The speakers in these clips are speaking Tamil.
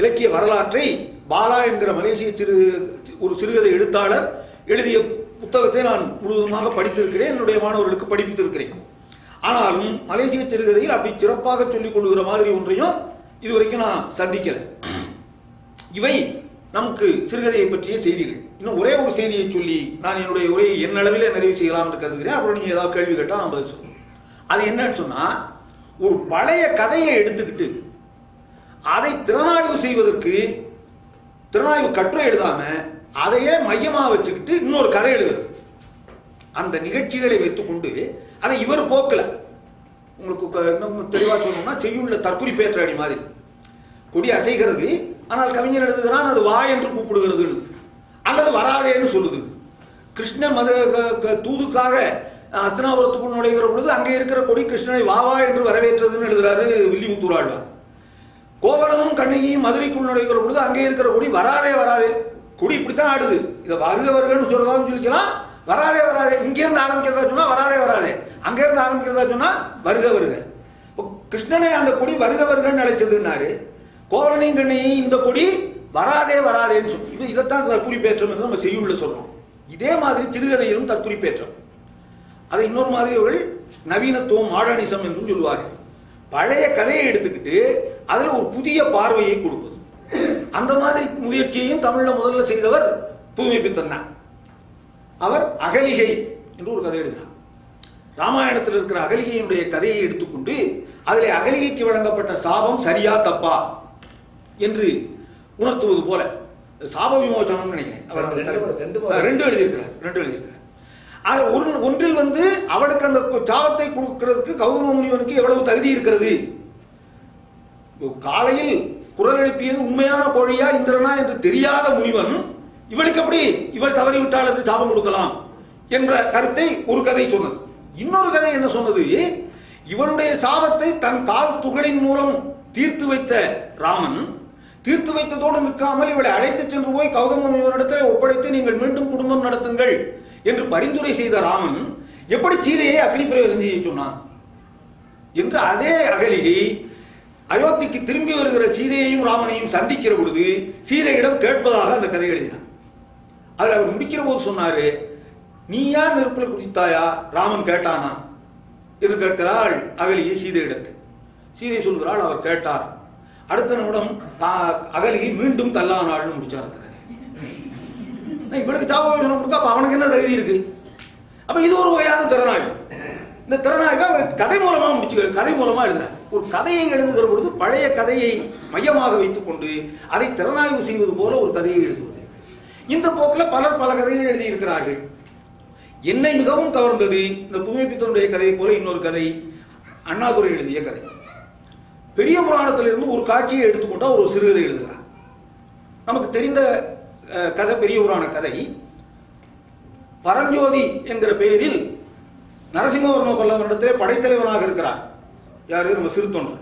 இலக்கிய வரலாற்றை பாலா என்கிற மலேசிய சிறு ஒரு சிறுகதை எழுத்தாளர் எழுதிய புத்தகத்தை நான் முழுவதுமாக படித்திருக்கிறேன். என்னுடைய மாணவர்களுக்கு படிப்பித்திருக்கிறேன். ஆனாலும் மலேசிய சிறுகதையில் அப்படி சிறப்பாக சொல்லிக் கொள்கிற மாதிரி ஒன்றையும் இதுவரைக்கும் நான் சந்திக்கல. இவை நமக்கு சிறுகதையை பற்றிய செய்திகள். இன்னும் ஒரே ஒரு செய்தியை சொல்லி நான் என்னுடைய உரையை என்ன அளவிலே நிறைவு செய்யலாம் கருதுகிறேன். அப்புறம் நீங்க ஏதாவது கேள்வி கேட்டால் நான் பதில் சொல்லுவோம் அது என்னன்னு சொன்னா ஒரு பழைய கதையை எடுத்துக்கிட்டு அதை திறனாய்வு செய்வதற்கு திறனாய்வு கட்டுரை எழுதாம அதையே மையமாக வச்சுக்கிட்டு இன்னொரு கதை எழுதுறது. அந்த நிகழ்ச்சிகளை வைத்துக்கொண்டு அதை இவர் போக்கல. உங்களுக்கு இன்னும் தெளிவாக சொல்லணும்னா செய்யுள்ள தற்குறிப்பேற்ற பேற்றாடி மாதிரி. கொடி அசைகிறது ஆனால் கவிஞர் எழுதுகிறான் அது வா என்று கூப்பிடுகிறது. அல்லது வராதேன்னு சொல்லுது. கிருஷ்ண மத க- க- தூதுக்காக அஸ்தனாபுரத்துக்குள் நுழைகிற பொழுது அங்கே இருக்கிற கொடி கிருஷ்ணனை வா வா என்று வரவேற்றதுன்னு எழுதுறாரு வில்லிமுத்தூராழ்வார் கோவலமும் கண்ணகியும் மதுரைக்குள் நுழைகிற பொழுது அங்கே இருக்கிற குடி வராதே வராதே. குடி இப்படித்தான் ஆடுது. இதை வருகவர்கள்னு வருகன்னு சொல்லிக்கலாம். வராதே வராதே. இங்க இருந்து ஆரம்பிக்கிறதா சொன்னா வராதே வராதே. அங்கேருந்து ஆரம்பிக்கிறதா சொன்னா வருக வருக. கிருஷ்ணனை அந்த கொடி வருகவர்கள் அழைச்சதுன்னாரு. கோவலனையும் கண்ணையும் இந்த கொடி வராதே வராதேன்னு சொல்லி இது இதைத்தான் தற்குறிப்பேற்றம் என்று நம்ம செய்யுள்ள சொல்றோம். இதே மாதிரி சிறுகதையிலும் தற்குறிப்பேற்றம். அதை இன்னொரு மாதிரி அவர்கள் நவீனத்துவம் மாடர்னிசம் என்றும் சொல்லுவார்கள் பழைய கதையை எடுத்துக்கிட்டு அதுல ஒரு புதிய பார்வையை கொடுப்பது அந்த மாதிரி முயற்சியையும் தமிழ்ல முதல்ல செய்தவர் புதுமை பித்தன் தான். அவர் அகலிகை என்று ஒரு கதை எழுதினார். ராமாயணத்தில் இருக்கிற அகலிகையினுடைய கதையை எடுத்துக்கொண்டு அதிலே அகலிகைக்கு வழங்கப்பட்ட சாபம் சரியா தப்பா என்று உணர்த்துவது போல. சாப விமோசனம் நினைக்கிறேன். அவர் ரெண்டு எழுதியிருக்கிறார் ரெண்டு எழுதியிருக்கிறார். ஒன்றில் வந்து அவளுக்கு அந்த சாபத்தை கொடுக்கிறதுக்கு கௌதம முனிவனுக்கு எவ்வளவு தகுதி இருக்கிறது? காலையில் குரல் எழுப்பியது உண்மையான கோழியா இந்திரனா என்று தெரியாத முனிவன் இவளுக்கு எப்படி இவள் தவறிவிட்டால் என்று சாபம் கொடுக்கலாம் என்ற கருத்தை ஒரு கதை சொன்னது. இன்னொரு கதை என்ன சொன்னது? இவளுடைய சாபத்தை தன் கால் துகளின் மூலம் தீர்த்து வைத்த ராமன் தீர்த்து வைத்ததோடு நிற்காமல் இவளை அழைத்துச் சென்று போய் கௌதம முனிவரிடத்தில் ஒப்படைத்து நீங்கள் மீண்டும் குடும்பம் நடத்துங்கள் என்று பரிந்துரை செய்த ராமன் எப்படி சீதையை அக்னி பிரவேசம் செய்ய சொன்னான்? என்று அதே அகலிகை அயோத்திக்கு திரும்பி வருகிற சீதையையும் ராமனையும் சந்திக்கிற பொழுது சீதையிடம் கேட்பதாக அந்த கதை எழுதினார். அதில் அவர் முடிக்கிற போது சொன்னாரு நீயா நெருப்பில் குதித்தாயா? ராமன் கேட்டானா? என்று கேட்கிறாள் அகலியை சீதையிடத்து. சீதை சொல்கிறாள் அவர் கேட்டார். அடுத்த நிமிடம் தா- அகலியை மீண்டும் தள்ளானாள்னு முடிச்சார் இவனுக்கு சாபம் கொடுக்க அப்ப அவனுக்கு என்ன தகுதி இருக்கு? அப்ப இது ஒரு வகையான திறனாய்வு. இந்த திறனாய்வை கதை மூலமா முடிச்சு கதை மூலமா எழுதினார் ஒரு கதையை எழுதுகிற பொழுது பழைய கதையை மையமாக வைத்துக் கொண்டு அதை திறனாய்வு செய்வது போல ஒரு கதையை எழுதுவது. இந்த போக்கில் பலர் பல கதைகள் எழுதியிருக்கிறார்கள். என்னை மிகவும் கவர்ந்தது இந்த புதுமைப்பித்தனுடைய கதையை போல இன்னொரு கதை அண்ணாதுரை எழுதிய கதை. பெரிய புராணத்திலிருந்து ஒரு காட்சியை எடுத்துக்கொண்டு அவர் ஒரு சிறுகதை எழுதுகிறார். நமக்கு தெரிந்த கதை பெரிய புராண கதை பரஞ்சோதி என்கிற பெயரில் நரசிம்மவர்ம பல்லவனிடத்திலே படைத்தலைவனாக இருக்கிறார். யாரு நம்ம சிறு தொண்டர்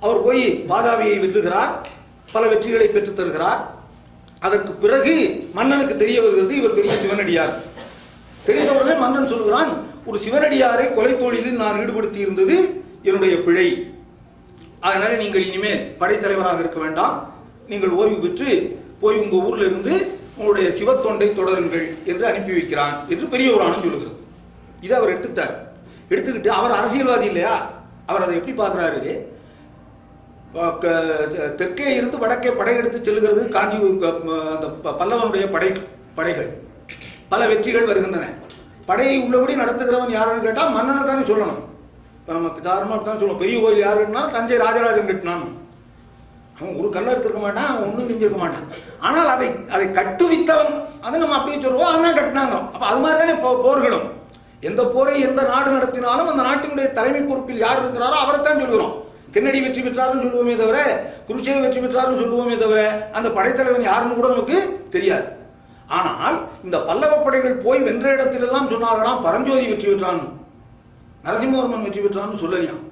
அவர் போய் பாதாவியை வெல்லுகிறார் பல வெற்றிகளை பெற்றுத் தருகிறார். அதற்கு பிறகு மன்னனுக்கு தெரிய வருகிறது இவர் பெரிய சிவனடியார். தெரிந்த உடனே மன்னன் சொல்கிறான் ஒரு சிவனடியாரை கொலை தொழிலில் நான் ஈடுபடுத்தி இருந்தது என்னுடைய பிழை. அதனால நீங்கள் இனிமேல் படைத்தலைவராக இருக்க வேண்டாம். நீங்கள் ஓய்வு பெற்று போய் உங்க ஊர்ல இருந்து உங்களுடைய சிவத்தொண்டை தொடருங்கள் என்று அனுப்பி வைக்கிறான் என்று பெரிய புராணம் சொல்லுகிறது. இதை அவர் எடுத்துக்கிட்டார். எடுத்துக்கிட்டு அவர் அரசியல்வாதி இல்லையா? அவர் அதை எப்படி பார்க்குறாரு? தெற்கே இருந்து வடக்கே படையெடுத்து செல்கிறது காஞ்சி அந்த ப- பல்லவனுடைய படை படைகள். பல வெற்றிகள் வருகின்றன. படையை உள்ளபடி நடத்துகிறவன் யாருன்னு கேட்டால் மன்னனை தானே சொல்லணும். இப்ப நமக்கு தாராளமாக தான் சொல்லுவோம். பெரிய கோயில் யார் கட்டினா தஞ்சை ராஜராஜன் கட்டினான். அவன் ஒரு கல்ல எடுத்திருக்க மாட்டான் அவன் ஒன்றும் செஞ்சிருக்க மாட்டான். ஆனால் அதை அதை கட்டுவித்தவன் அதை நம்ம அப்படியே சொல்லுவோம். அண்ணா கட்டினாங்க. அப்போ அது மாதிரி தானே போர்களும். எந்த போரை எந்த நாடு நடத்தினாலும் அந்த நாட்டினுடைய தலைமை பொறுப்பில் யார் இருக்கிறாரோ அவரைத்தான் சொல்லுகிறோம் கென்னடி வெற்றி பெற்றாருன்னு சொல்லுவோமே தவிர குருஷேவ் வெற்றி பெற்றாருன்னு சொல்லுவோமே தவிர அந்த படைத்தலைவன் யாருன்னு கூட நமக்கு தெரியாது. ஆனால் இந்த பல்லவ படைகள் போய் வென்ற இடத்திலெல்லாம் சொன்னார்களாம் பரஞ்சோதி வெற்றி பெற்றான் நரசிம்மவர்மன் வெற்றி பெற்றான்னு சொல்லலையாம்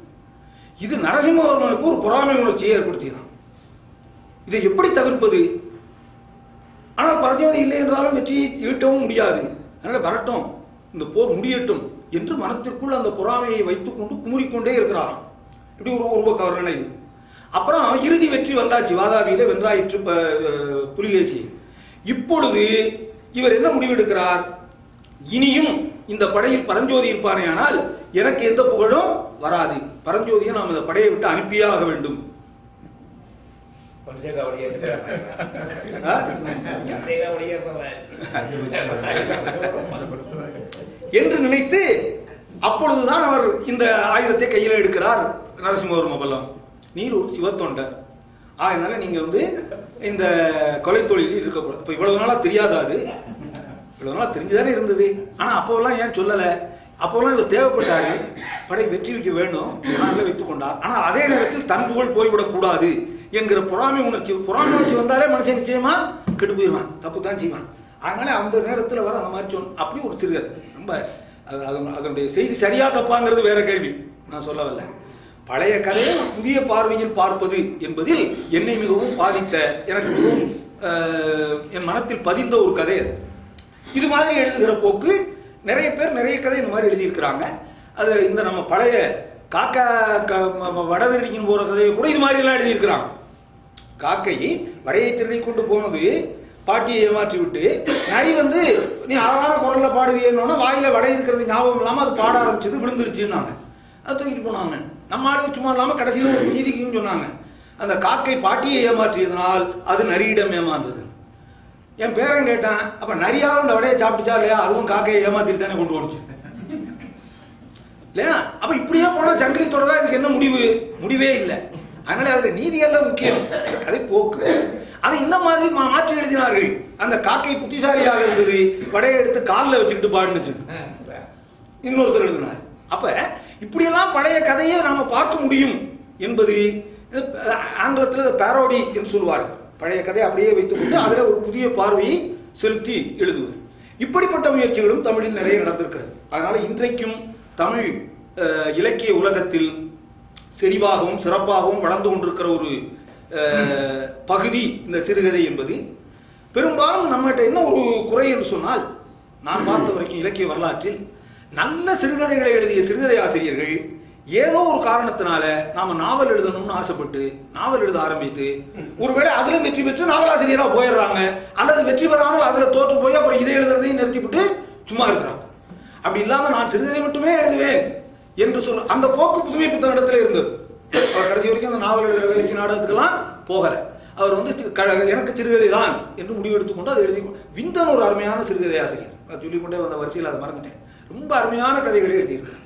இது நரசிம்மவர்மனுக்கு ஒரு பொறாமை உணர்ச்சியை ஏற்படுத்தியதான் இதை எப்படி தவிர்ப்பது? ஆனால் பரஞ்சோதி இல்லை என்றாலும் வெற்றியை ஈட்டவும் முடியாது. அதனால வரட்டும். இந்த போர் முடியட்டும் என்று மனத்திற்குள் அந்த பொறாமையை வைத்துக்கொண்டு குமுறிக்கொண்டே இருக்கிறாராம். இப்படி ஒரு உருவ கவர்ணனை இது. அப்புறம் இறுதி வெற்றி வந்தாச்சு வாதாபியில வென்றாயிற்று புலிகேசி. இப்பொழுது இவர் என்ன முடிவெடுக்கிறார்? இனியும் இந்த படையில் பரஞ்சோதி இருப்பானேயானால் எனக்கு எந்த புகழும் வராது. பரஞ்சோதியை நாம் இந்த படையை விட்டு அனுப்பியாக வேண்டும். கொஞ்சம் கவலையா ஆ? என்று நினைத்து அப்பொழுதுதான் அவர் இந்த ஆயுதத்தை கையில எடுக்கிறார் நரசிம்மவர்ம பல்லம் நீர் ஒரு சிவத்தொண்டர் அதனால நீங்க வந்து இந்த கொலை தொழிலில் இருக்கக்கூடாது. இப்ப இவ்வளவு நாளா தெரியாதா அது? இவ்வளவு நாளா தெரிஞ்சுதானே இருந்தது. ஆனா அப்போல்லாம் ஏன் சொல்லல? அப்போல்லாம் இவர் தேவைப்பட்டாரு. படை வெற்றி வைக்க அதனால வைத்துக் கொண்டார். ஆனால் அதே நேரத்தில் தன் புகழ் போய்விடக் கூடாது என்கிற பொறாமை உணர்ச்சி பொறாமை உணர்ச்சி வந்தாலே மனுஷன் நிச்சயமா கெட்டு போயிடுவான் தப்பு தான் செய்வான். அதனால அந்த நேரத்தில் வர அந்த மாதிரி சொன்ன அப்படி ஒரு சிறுகதை. ரொம்ப அது அதனுடைய செய்தி சரியா தப்பாங்கிறது வேற கேள்வி. நான் சொல்ல வரல பழைய கதையை புதிய பார்வையில் பார்ப்பது என்பதில் என்னை மிகவும் பாதித்த எனக்கு மிகவும் என் மனத்தில் பதிந்த ஒரு கதை அது. இது மாதிரி எழுதுகிற போக்கு நிறைய பேர் நிறைய கதை இந்த மாதிரி எழுதியிருக்கிறாங்க. அது இந்த நம்ம பழைய காக்கா க- போகிற கதையை கூட இது மாதிரிலாம் எழுதியிருக்கிறாங்க. காக்கை வடையை திருடி கொண்டு போனது. பாட்டியை ஏமாற்றி விட்டு நரி வந்து நீ அழகான குரல்ல பாடுவியன்னு வாயில வடை இருக்கிறது ஞாபகம் இல்லாம அது பாட ஆரம்பிச்சது விழுந்துருச்சுன்னாங்க. அது தூக்கிட்டு போனாங்க. நம்ம ஆளு சும்மா இல்லாம கடைசியில ஒரு நீதிக்குன்னு சொன்னாங்க. அந்த காக்கை பாட்டியை ஏமாற்றியதனால் அது நரியிடம் ஏமாந்தது. என் பேரன் கேட்டான் அப்ப நரியாவது அந்த வடையை சாப்பிட்டுச்சா இல்லையா? அதுவும் காக்கையை ஏமாத்திட்டு தானே கொண்டு போனுச்சு இல்லையா? அப்ப இப்படியே போனா ஜங்கிலி தொடரா இதுக்கு என்ன முடிவு? முடிவே இல்லை. அதனால அதுல நீதி எல்லாம் முக்கியம். கதை போக்கு. அதை இந்த மாதிரி மா- மாற்றி எழுதினார்கள். அந்த காக்கை புத்திசாலியாக இருந்தது. படையை எடுத்து காலில் வச்சுக்கிட்டு பாடுனுச்சு இன்னொருத்தர் எழுதினார். அப்ப இப்படியெல்லாம் பழைய கதையை நாம பார்க்க முடியும் என்பது இது, ஆங்கிலத்தில் பேரோடி என்று சொல்லுவார்கள். பழைய கதையை அப்படியே வைத்துக்கொண்டு அதில் ஒரு புதிய பார்வையை செலுத்தி எழுதுவது. இப்படிப்பட்ட முயற்சிகளும் தமிழில் நிறைய நடந்திருக்கிறது. அதனால இன்றைக்கும் தமிழ் இலக்கிய உலகத்தில் செறிவாகவும் சிறப்பாகவும் வளர்ந்து கொண்டிருக்கிற ஒரு பகுதி இந்த சிறுகதை என்பது. பெரும்பாலும் நம்மகிட்ட என்ன ஒரு குறை என்று சொன்னால் நான் பார்த்த வரைக்கும் இலக்கிய வரலாற்றில் நல்ல சிறுகதைகளை எழுதிய சிறுகதை ஆசிரியர்கள் ஏதோ ஒரு காரணத்தினால நாம நாவல் எழுதணும்னு ஆசைப்பட்டு நாவல் எழுத ஆரம்பித்து ஒருவேளை அதிலும் வெற்றி பெற்று நாவலாசிரியரா போயிடுறாங்க. அல்லது வெற்றி பெறாமல் அதுல தோற்று போய் அப்புறம் இதை எழுதுறதையும் நிறுத்திவிட்டு சும்மா இருக்கிறாங்க. அப்படி இல்லாம நான் சிறுகதை மட்டுமே எழுதுவேன். என்று சொல்ல அந்த போக்கு புதுமை புத்தகத்துல இருந்தது. அவர் கடைசி வரைக்கும் அந்த நாவல் எழுதுகிற வேலைக்கு நாடகத்துக்கெல்லாம் போகல. அவர் வந்து எனக்கு சிறுகதை தான் என்று முடிவெடுத்து கொண்டு அதை எழுதி விந்தன் ஒரு அருமையான சிறுகதை ஆசிரியர். நான் சொல்லிக்கொண்டே வந்த வரிசையில் அதை மறந்துட்டேன். ரொம்ப அருமையான கதைகளை எழுதியிருக்கிறார்.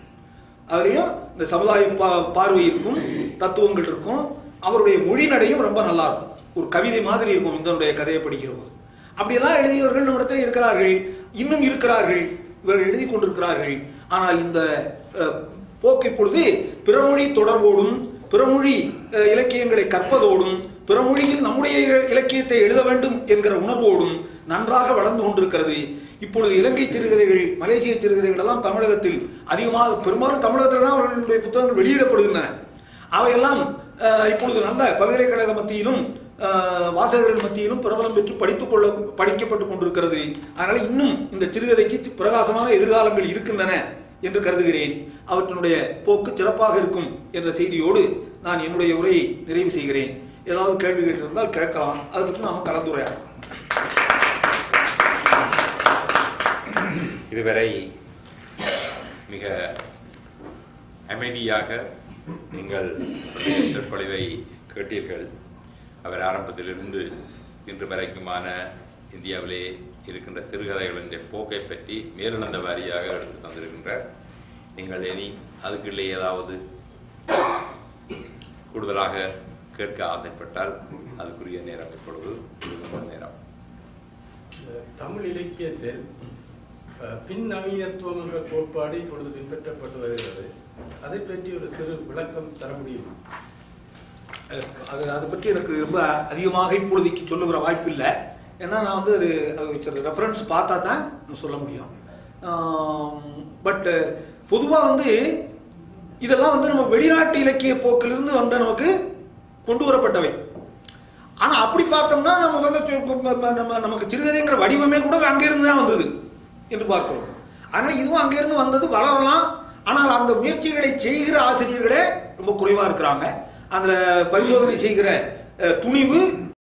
அதுலேயும் இந்த சமுதாய பா- பார்வை இருக்கும் தத்துவங்கள் இருக்கும் அவருடைய மொழி நடையும் ரொம்ப நல்லா இருக்கும் ஒரு கவிதை மாதிரி இருக்கும் விந்தனுடைய கதையை படிக்கிறவங்க அப்படியெல்லாம் எழுதியவர்கள் நம்மிடத்தில் இருக்கிறார்கள் இன்னும் இருக்கிறார்கள். இவர்கள் எழுதி கொண்டிருக்கிறார்கள். ஆனால் இந்த போக்கு இப்பொழுது பிறமொழி தொடர்போடும் பிறமொழி இலக்கியங்களை கற்பதோடும் பிறமொழியில் நம்முடைய இலக்கியத்தை எழுத வேண்டும் என்கிற உணர்வோடும் நன்றாக வளர்ந்து கொண்டிருக்கிறது. இப்பொழுது இலங்கை சிறுகதைகள் மலேசிய சிறுகதைகள் எல்லாம் தமிழகத்தில் அதிகமாக பெரும்பாலும் தமிழகத்தில் தான் அவர்களுடைய புத்தகங்கள் வெளியிடப்படுகின்றன. அவையெல்லாம் இப்பொழுது நல்ல பல்கலைக்கழக மத்தியிலும் வாசகர்கள் மத்தியிலும் பிரபலம் பெற்று படித்துக் கொள்ள படிக்கப்பட்டுக் கொண்டிருக்கிறது. அதனால இன்னும் இந்த சிறுகதைக்கு பிரகாசமான எதிர்காலங்கள் இருக்கின்றன என்று கருதுகிறேன். அவற்றினுடைய போக்கு சிறப்பாக இருக்கும் என்ற செய்தியோடு நான் என்னுடைய உரையை நிறைவு செய்கிறேன். ஏதாவது கேள்விகள் இருந்தால் கேட்கலாம். அதை பற்றி நாம கலந்துரையாடலாம். இதுவரை மிக அமைதியாக நீங்கள் சொற்பொழிவை கேட்டீர்கள். அவர் ஆரம்பத்திலிருந்து இன்று வரைக்குமான இந்தியாவிலே இருக்கின்ற சிறுகதைகளின் போக்கை பற்றி மேலிழந்த வாரியாக எடுத்து தந்திருக்கின்றார். நீங்கள் இனி அதுக்குள்ளே ஏதாவது கூடுதலாக கேட்க ஆசைப்பட்டால் அதுக்குரிய நேரம் இப்பொழுது நேரம். தமிழ் இலக்கியத்தில் பின் பின்னவீனத்துவம் என்ற கோட்பாடு இப்பொழுது பின்பற்றப்பட்டு வருகிறது. அதை பற்றி ஒரு சிறு விளக்கம் தர முடியுமா? அது அதை பற்றி எனக்கு ரொம்ப அதிகமாக இப்பொழுதைக்கு சொல்லுகிற வாய்ப்பு இல்லை ஏன்னா நான் வந்து அது அது ரெஃபரன்ஸ் பார்த்தா தான் நான் சொல்ல முடியும். பட்டு பொதுவாக வந்து இதெல்லாம் வந்து நம்ம வெளிநாட்டு இலக்கிய போக்கிலிருந்து வந்த நமக்கு கொண்டு வரப்பட்டவை. ஆனால் அப்படி பார்த்தோம்னா நம்ம முதல்ல நம்ம நமக்கு சிறுகதைங்கிற வடிவமே கூட அங்கேருந்து தான் வந்தது என்று பார்க்கிறோம். அதனால் இதுவும் அங்கேருந்து வந்தது வளரலாம். ஆனால் அந்த முயற்சிகளை செய்கிற ஆசிரியர்களே ரொம்ப குறைவாக இருக்கிறாங்க. அதுல பரிசோதனை செய்கிற துணிவு